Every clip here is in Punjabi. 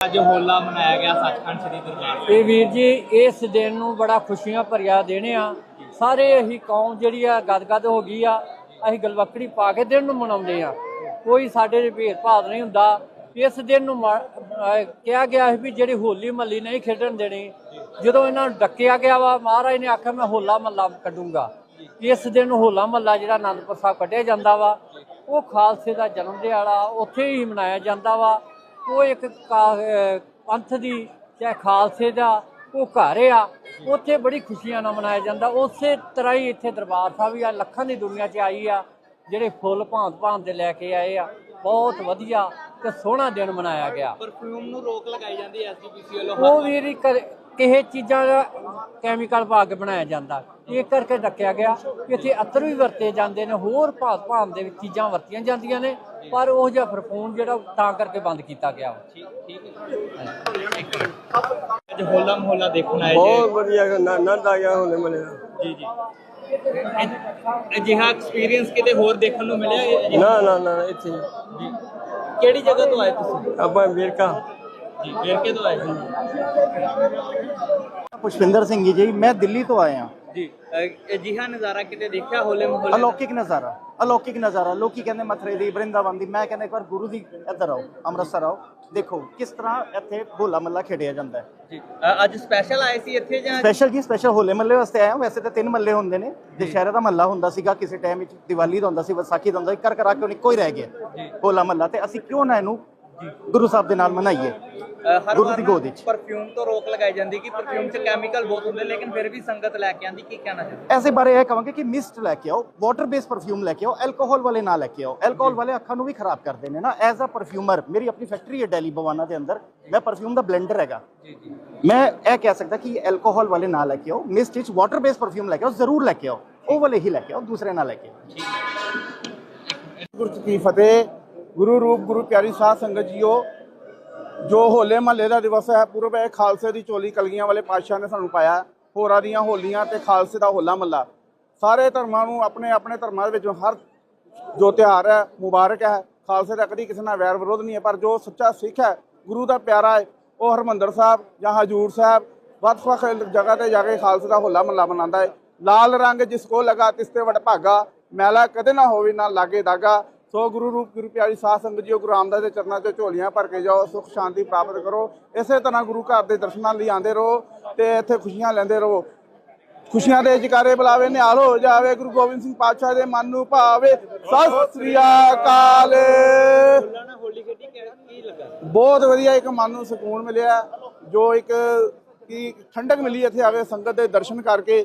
ਅੱਜ ਹੋਲਾ ਮਨਾਇਆ ਗਿਆ ਸੱਚਖੰਡ ਸ੍ਰੀ ਦਰਬਾਰ ਸਾਹਿਬ। ਇਹ ਵੀਰ ਜੀ, ਇਸ ਦਿਨ ਨੂੰ ਬੜਾ ਖੁਸ਼ੀਆਂ ਭਰਿਆ ਦੇਣੇ ਆ। ਸਾਰੇ ਅਸੀਂ ਕੌਮ ਜਿਹੜੀ ਆ, ਗਦਗਦ ਹੋ ਗਈ ਆ। ਅਸੀਂ ਗਲਵਕੜੀ ਪਾ ਕੇ ਦਿਨ ਨੂੰ ਮਨਾਉਂਦੇ ਆ। ਕੋਈ ਸਾਡੇ ਦੇ ਭੇਦਭਾਵ ਨਹੀਂ ਹੁੰਦਾ। ਇਸ ਦਿਨ ਨੂੰ ਕਿਹਾ ਗਿਆ ਸੀ ਵੀ ਜਿਹੜੀ ਹੋਲੀ ਮੱਲੀ ਨਹੀਂ ਖੇਡਣ ਦੇਣੀ, ਜਦੋਂ ਇਹਨਾਂ ਨੂੰ ਡੱਕਿਆ ਗਿਆ ਵਾ, ਮਹਾਰਾਜ ਨੇ ਆਖਿਆ, ਮੈਂ ਹੋਲਾ ਮੱਲਾ ਕੱਢੂੰਗਾ। ਇਸ ਦਿਨ ਹੋਲਾ ਮੱਲਾ ਜਿਹੜਾ ਆਨੰਦਪੁਰ ਸਾਹਿਬ ਕੱਢਿਆ ਜਾਂਦਾ ਵਾ, ਉਹ ਖਾਲਸੇ ਦਾ ਜਨਮ ਦਿਹਾੜਾ ਉੱਥੇ ਹੀ ਮਨਾਇਆ ਜਾਂਦਾ ਵਾ। ਉਹ ਇੱਕ ਕਾ- ਅਹ ਪੰਥ ਦੀ ਚਾਹੇ ਖਾਲਸੇ ਦਾ ਉਹ ਘਰ ਆ। ਉੱਥੇ ਬੜੀ ਖੁਸ਼ੀਆਂ ਨਾਲ ਮਨਾਇਆ ਜਾਂਦਾ। ਉਸੇ ਤਰ੍ਹਾਂ ਹੀ ਇੱਥੇ ਦਰਬਾਰ ਸਾਹਿਬ ਵੀ ਆ ਲੱਖਾਂ ਦੀ ਦੁਨੀਆ 'ਚ ਆਈ ਆ ਜਿਹੜੇ ਫੁੱਲ ਭਾਂਤ ਭਾਂਤ ਦੇ ਲੈ ਕੇ ਆਏ ਆ। ਬਹੁਤ ਵਧੀਆ ਤੇ ਸੋਹਣਾ ਦਿਨ ਮਨਾਇਆ ਗਿਆ। ਪਰਫਿਊਮ ਨੂੰ ਰੋਕ ਲਗਾਈ ਜਾਂਦੀ ਹੈ ਐਸਜੀਪੀਸੀ ਵੱਲੋਂ ਉਹ ਵੀ ਨਹੀਂ ਕਰ- ਕਿਸੇ ਚੀਜ਼ਾਂ ਦਾ ਕੈਮੀਕਲ ਪਾ ਕੇ ਬਣਾਇਆ ਜਾਂਦਾ। ਇਹ ਕਰਕੇ ਡੱਕਿਆ ਗਿਆ ਕਿ ਇੱਥੇ ਅਤਰ ਵੀ ਵਰਤੇ ਜਾਂਦੇ ਨੇ ਹੋਰ ਭਾਂਤ ਭਾਂਤ ਦੇ ਵਿੱਚ ਚੀਜ਼ਾਂ ਵਰਤੀਆਂ ਜਾਂਦੀਆਂ ਨੇ ਪਰ ਉਹ ਜਿਹਾ ਫਰਫੂਨ ਜਿਹੜਾ ਤਾਂ ਕਰਕੇ ਬੰਦ ਕੀਤਾ ਗਿਆ ਵਾ ਠੀਕ ਠੀਕ ਹੈ ਅੱਜ ਹੋਲਾ ਮਹੱਲਾ ਦੇਖਣ ਆਏ ਬਹੁਤ ਵਧੀਆ ਆਨੰਦ ਆ ਗਿਆ ਹੋਲੇ ਮਲੇ ਦਾ। ਜੀ ਜੀ। ਇਹ- ਅਜਿਹਾ ਐਕਸਪੀਰੀਅੰਸ ਕਿਤੇ ਹੋਰ ਦੇਖਣ ਨੂੰ ਮਿਲਿਆ ਇਹ? ਨਾ ਨਾ ਨਾ ਇੱਥੇ। ਜੀ। ਕਿਹੜੀ ਜਗ੍ਹਾ ਤੋਂ ਆਏ ਤੁਸੀਂ? ਆਪਾਂ ਵੇਰਕਾ ਜੀ ਵੇਰਕੇ ਤੋਂ ਆਏ? ਸੀ ਪੁਸ਼ਪਿੰਦਰ ਸਿੰਘ ਜੀ ਮੈਂ ਦਿੱਲੀ ਤੋਂ ਆਇਆ। ਜੀ ਅਜਿਹਾ ਨਜ਼ਾਰਾ ਕਿਤੇ ਦੇਖਿਆ ਹੋਲੇ ਮਹੱਲੇ? ਅਲੌਕਿਕ ਨਜ਼ਾਰਾ ਅਲੌਕਿਕ ਨਜ਼ਾਰਾ। ਲੋਕੀ ਕਹਿੰਦੇ ਮਥਰੇ ਦੀ ਬ੍ਰਿੰਦਾਵਨ ਦੀ। ਮੈਂ ਕਹਿੰਦਾ ਇੱਕ ਵਾਰ ਗੁਰੂ ਦੀ ਇੱਧਰ ਆਓ ਅੰਮ੍ਰਿਤਸਰ ਆਓ। ਦੇਖੋ ਕਿਸ ਤਰ੍ਹਾਂ ਇੱਥੇ ਹੋਲਾ ਮੱਲਾ ਖੇਡਿਆ ਜਾਂਦਾ ਹੈ। ਜੀ ਅ, ਅੱਜ ਸਪੈਸ਼ਲ ਆਏ ਸੀ ਇੱਥੇ ਜਾਂ ਸਪੈਸ਼ਲ ਜੀ ਸਪੈਸ਼ਲ ਹੋਲੇ ਮੱਲੇ ਵਾਸਤੇ ਆਇਆ ਵੈਸੇ ਤਾਂ ਤਿੰਨ ਮੱਲੇ ਹੁੰਦੇ ਨੇ। ਦੁਸ਼ਹਿਰੇ ਦਾ ਮੱਲਾ ਹੁੰਦਾ ਸੀਗਾ ਕਿਸੇ ਟਾਈਮ ਵਿੱਚ ਦੀਵਾਲੀ ਦਾ ਹੁੰਦਾ ਸੀ ਵਿਸਾਖੀ ਦਾ ਹੁੰਦਾ ਸੀ। ਕਰ ਕਰਾ ਕੇ ਇੱਕੋ ਹੀ ਰਹਿ ਗਿਆ। ਹੋਲਾ ਮੱਲਾ ਤੇ ਅਸੀਂ ਕਿਉਂ ਨਾ ਇਹਨੂੰ ਗੁਰੂ ਸਾਹਿਬ ਦੇ ਨਾਲ ਮਨਾਈਏ? ਹਰ ਗੁਰੂ ਵਾਰ। ਪਰਫਿਊਮ ਤੋਂ ਰੋਕ ਲਗਾਈ ਜਾਂਦੀ ਕਿ ਪਰਫਿਊਮ 'ਚ ਕੈਮੀਕਲ ਬਹੁਤ ਹੁੰਦੇ ਲੇਕਿਨ ਫਿਰ ਵੀ ਸੰਗਤ ਲੈ ਕੇ ਆਂਦੀ ਕੀ ਕਹਿਣਾ ਚਾਹੁੰਦੇ ਐਸੇ ਬਾਰੇ ਇਹ ਕਹਾਂਗੇ ਕਿ ਮਿਸਟ ਲੈ ਕੇ ਆਓ ਵਾਟਰ ਬੇਸ ਪਰਫਿਊਮ ਲੈ ਕੇ ਆਓ ਐਲਕੋਹਲ ਵਾਲੇ ਨਾ ਲੈ ਕੇ ਆਓ। ਐਲਕੋਹਲ ਵਾਲੇ ਅੱਖਾਂ ਨੂੰ ਵੀ ਖਰਾਬ ਕਰਦੇ ਨੇ ਨਾ। ਐਜ਼ ਅ ਪਰਫਿਊਮਰ ਮੇਰੀ ਆਪਣੀ ਫੈਕਟਰੀ ਹੈ ਦਿੱਲੀ ਬਵਾਨਾ ਦੇ ਅੰਦਰ। ਮੈਂ ਪਰਫਿਊਮ ਦਾ ਬਲੈਂਡਰ ਹੈਗਾ। ਜੀ ਜੀ। ਮੈਂ ਇਹ ਕਹਿ ਸਕਦਾ ਕਿ ਐਲਕੋਹਲ ਵਾਲੇ ਨਾ ਲੈ ਕੇ ਆਓ ਮਿਸਟ ਵਿੱਚ ਵਾਟਰ ਬੇਸ ਪਰਫਿਊਮ ਲੈ ਕੇ ਆਓ ਜ਼ਰੂਰ ਲੈ ਕੇ ਆਓ। ਉਹ ਵਾਲੇ ਹੀ ਲੈ ਕੇ ਆਓ ਦੂਸਰੇ ਨਾ ਲੈ ਕੇ ਆਓ। ਗੁਰੂ ਕੀ ਫਤਿਹ। ਗੁਰੂ ਰੂਪ ਗੁਰੂ ਪਿਆਰੀ ਸਾਧ ਸੰਗਤ ਜੀਓ ਜੋ ਹੋਲੇ ਮਹੱਲੇ ਦਾ ਦਿਵਸ ਹੈ, ਪੂਰਬ ਹੈ, ਖਾਲਸੇ ਦੀ ਚੋਲੀ ਕਲਗੀਆਂ ਵਾਲੇ ਪਾਤਸ਼ਾਹ ਨੇ ਸਾਨੂੰ ਪਾਇਆ ਹੋਰਾਂ ਦੀਆਂ ਹੋਲੀਆਂ ਤੇ ਖਾਲਸੇ ਦਾ ਹੋਲਾ ਮਹੱਲਾ। ਸਾਰੇ ਧਰਮਾਂ ਨੂੰ ਆਪਣੇ ਆਪਣੇ ਧਰਮਾਂ ਦੇ ਵਿੱਚੋਂ ਹਰ ਜੋ ਤਿਉਹਾਰ ਹੈ, ਮੁਬਾਰਕ ਹੈ। ਖਾਲਸੇ ਦਾ ਕਦੀ ਕਿਸੇ ਨਾਲ ਵੈਰ ਵਿਰੋਧ ਨਹੀਂ ਹੈ, ਪਰ ਜੋ ਸੱਚਾ ਸਿੱਖ ਹੈ, ਗੁਰੂ ਦਾ ਪਿਆਰਾ ਹੈ, ਉਹ ਹਰਮੰਦਰ ਸਾਹਿਬ ਜਾਂ ਹਜੂਰ ਸਾਹਿਬ ਵੱਖ-ਵੱਖ ਜਗ੍ਹਾ ਤੇ ਜਾ ਕੇ ਖਾਲਸੇ ਦਾ ਹੋਲਾ ਮਹੱਲਾ ਮਨਾਉਂਦਾ ਹੈ। ਲਾਲ ਰੰਗ ਜਿਸ ਕੋ ਲਗਾ, ਤਿਸ ਤੇ ਵਡ ਭਾਗਾ ਮੈਲਾ ਕਦੇ ਨਾ ਹੋਵੇ ਨਾ ਲਾਗੇ ਦਾਗਾ। ਸੋ ਗੁਰੂ ਰੂਪ ਗੁਰੂ ਪਿਆਰੀ ਸਾਧ ਸੰਗਤ ਜੀਓ, ਗੁਰੂ ਰਾਮਦਾਸ ਦੇ ਚਰਨਾਂ 'ਚ ਝੋਲੀਆਂ ਭਰ ਕੇ ਜਾਓ, ਸੁਖ ਸ਼ਾਂਤੀ ਪ੍ਰਾਪਤ ਕਰੋ। ਇਸੇ ਤਰ੍ਹਾਂ ਗੁਰੂ ਘਰ ਦੇ ਦਰਸ਼ਨਾਂ ਲਈ ਆਉਂਦੇ ਰਹੋ ਤੇ ਇੱਥੇ ਖੁਸ਼ੀਆਂ ਲੈਂਦੇ ਰਹੋ। ਖੁਸ਼ੀਆਂ ਦੇ ਜਕਾਰੇ ਬੁਲਾਵੇ, ਨਿਹਾਲ ਹੋ ਜਾਵੇ, ਗੁਰੂ ਗੋਬਿੰਦ ਸਿੰਘ ਪਾਤਸ਼ਾਹ ਦੇ ਮਨ ਨੂੰ ਭਾਵੇ। ਸਤਿ ਸ੍ਰੀ ਅਕਾਲ। ਬਹੁਤ ਵਧੀਆ ਇੱਕ ਮਨ ਨੂੰ ਸਕੂਨ ਮਿਲਿਆ, ਜੋ ਇੱਕ ਕੀ ਠੰਡਕ ਮਿਲੀ ਇੱਥੇ ਆਵੇ, ਸੰਗਤ ਦੇ ਦਰਸ਼ਨ ਕਰਕੇ।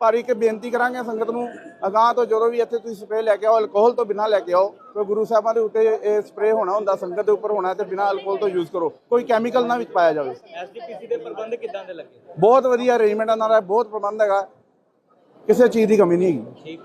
ਪਰ ਇੱਕ ਬੇਨਤੀ ਕਰਾਂਗੇ ਸੰਗਤ ਨੂੰ ਅਗਾਹ ਤੋਂ ਜਦੋਂ ਵੀ ਇੱਥੇ ਤੁਸੀਂ ਸਪਰੇਅ ਲੈ ਕੇ ਆਓ ਅਲਕੋਹਲ ਤੋਂ ਬਿਨਾਂ ਲੈ ਕੇ ਆਓ ਕਿਉਂਕਿ ਗੁਰੂ ਸਾਹਿਬਾਂ ਦੇ ਉੱਤੇ ਇਹ ਸਪਰੇਅ ਹੋਣਾ ਹੁੰਦਾ ਸੰਗਤ ਦੇ ਉੱਪਰ ਹੋਣਾ ਤੇ ਬਿਨਾਂ ਅਲਕੋਹਲ ਤੋਂ ਯੂਜ਼ ਕਰੋ। ਕੋਈ ਕੈਮੀਕਲ ਨਾ ਵਿੱਚ ਪਾਇਆ ਜਾਵੇ। ਐਸਜੀਪੀਸੀ ਦੇ ਪ੍ਰਬੰਧ ਕਿਦਾਂ ਦੇ ਲੱਗੇ? ਬਹੁਤ ਵਧੀਆ ਅਰੇਂਜਮੈਂਟ ਦਾ ਬਹੁਤ ਪ੍ਰਬੰਧ ਹੈਗਾ। ਕਿਸੇ ਚੀਜ਼ ਦੀ ਕਮੀ ਨਹੀਂ ਹੈਗੀ। ਠੀਕ